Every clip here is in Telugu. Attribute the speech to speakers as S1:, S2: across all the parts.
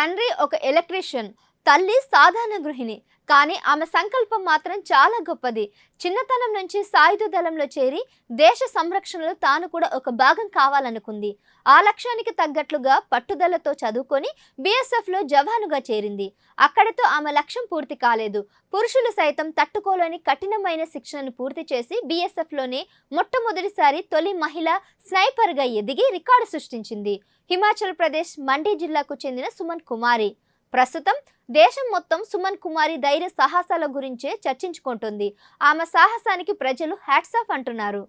S1: తండ్రి ఒక ఎలక్ట్రీషియన్. తల్లి సాధారణ గృహిణి. కానీ ఆమె సంకల్పం మాత్రం చాలా గొప్పది. చిన్నతనం నుంచి సాయుధ దళంలో చేరి దేశ సంరక్షణలో తాను కూడా ఒక భాగం కావాలనుకుంది. ఆ లక్ష్యానికి తగ్గట్లుగా పట్టుదలతో చదువుకొని బీఎస్ఎఫ్లో జవానుగా చేరింది. అక్కడితో ఆమె లక్ష్యం పూర్తి కాలేదు. పురుషులు సైతం తట్టుకోలేని కఠినమైన శిక్షణను పూర్తి చేసి బీఎస్ఎఫ్లోనే మొట్టమొదటిసారి తొలి మహిళ స్నైపర్గా ఎదిగి రికార్డు సృష్టించింది. హిమాచల్ ప్రదేశ్ మండీ జిల్లాకు చెందిన సుమన్ కుమారి. ప్రస్తుతం దేశం మొత్తం సుమన్ కుమారి ధైర్య సాహసాల గురించే చర్చించుకుంటుంది. ఆమె సాహసానికి ప్రజలు హ్యాట్సాఫ్ అంటున్నారు.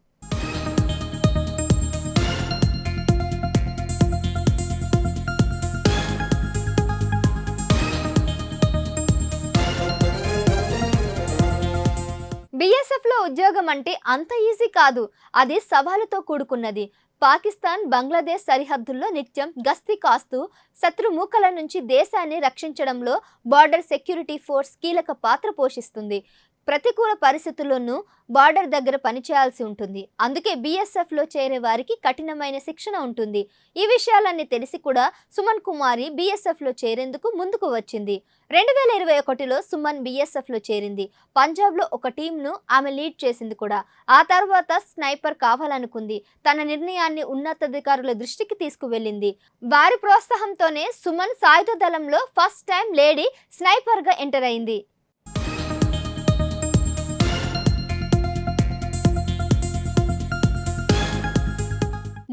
S1: బీఎస్ఎఫ్లో ఉద్యోగం అంటే అంత ఈజీ కాదు. అది సవాలుతో కూడుకున్నది. పాకిస్తాన్ బంగ్లాదేశ్ సరిహద్దుల్లో నిత్యం గస్తీ కాస్తూ శత్రుమూకల నుంచి దేశాన్ని రక్షించడంలో బార్డర్ సెక్యూరిటీ ఫోర్స్ కీలక పాత్ర పోషిస్తుంది. ప్రతికూల పరిస్థితుల్లోనూ బార్డర్ దగ్గర పనిచేయాల్సి ఉంటుంది. అందుకే బీఎస్ఎఫ్లో చేరే వారికి కఠినమైన శిక్షణ ఉంటుంది. ఈ విషయాలన్నీ తెలిసి కూడా సుమన్ కుమారి బీఎస్ఎఫ్లో చేరేందుకు ముందుకు వచ్చింది. రెండు వేల ఇరవై ఒకటిలో సుమన్ బీఎస్ఎఫ్లో చేరింది. పంజాబ్లో ఒక టీంను ఆమె లీడ్ చేసింది కూడా. ఆ తర్వాత స్నైపర్ కావాలనుకుంది. తన నిర్ణయాన్ని ఉన్నతాధికారుల దృష్టికి తీసుకువెళ్ళింది. వారి ప్రోత్సాహంతోనే సుమన్ సాయుధ దళంలో ఫస్ట్ టైం లేడీ స్నైపర్గా ఎంటర్ అయింది.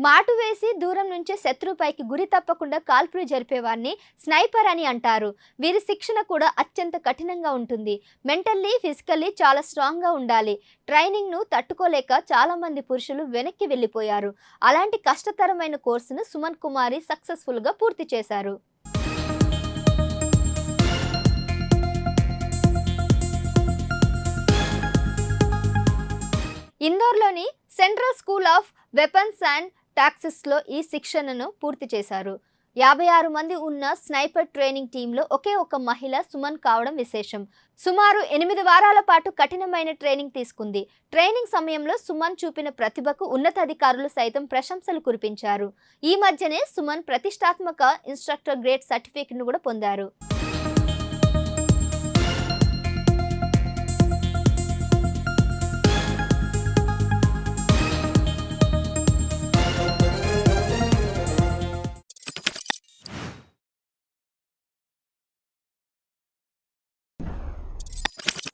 S1: మాటు వేసి దూరం నుంచే శత్రువుపైకి గురి తప్పకుండా కాల్పులు జరిపేవారిని స్నైపర్ అని అంటారు. వీరి శిక్షణ కూడా అత్యంత కఠినంగా ఉంటుంది. మెంటల్లీ ఫిజికల్లీ చాలా స్ట్రాంగ్గా ఉండాలి. ట్రైనింగ్ను తట్టుకోలేక చాలామంది పురుషులు వెనక్కి వెళ్ళిపోయారు. అలాంటి కష్టతరమైన కోర్సును సుమన్ కుమారి సక్సెస్ఫుల్గా పూర్తి చేశారు. ఇందోర్లోని central school of weapons and టాక్సెస్లో ఈ శిక్షణను పూర్తి చేశారు. యాభై ఆరు మంది ఉన్న స్నైపర్ ట్రైనింగ్ టీంలో ఒకే ఒక మహిళ సుమన్ కావడం విశేషం. సుమారు ఎనిమిది వారాల పాటు కఠినమైన ట్రైనింగ్ తీసుకుంది. ట్రైనింగ్ సమయంలో సుమన్ చూపిన ప్రతిభకు ఉన్నతాధికారులు సైతం ప్రశంసలు కురిపించారు. ఈ మధ్యనే సుమన్ ప్రతిష్టాత్మక ఇన్స్ట్రక్టర్ గ్రేడ్ సర్టిఫికేట్ను కూడా పొందారు.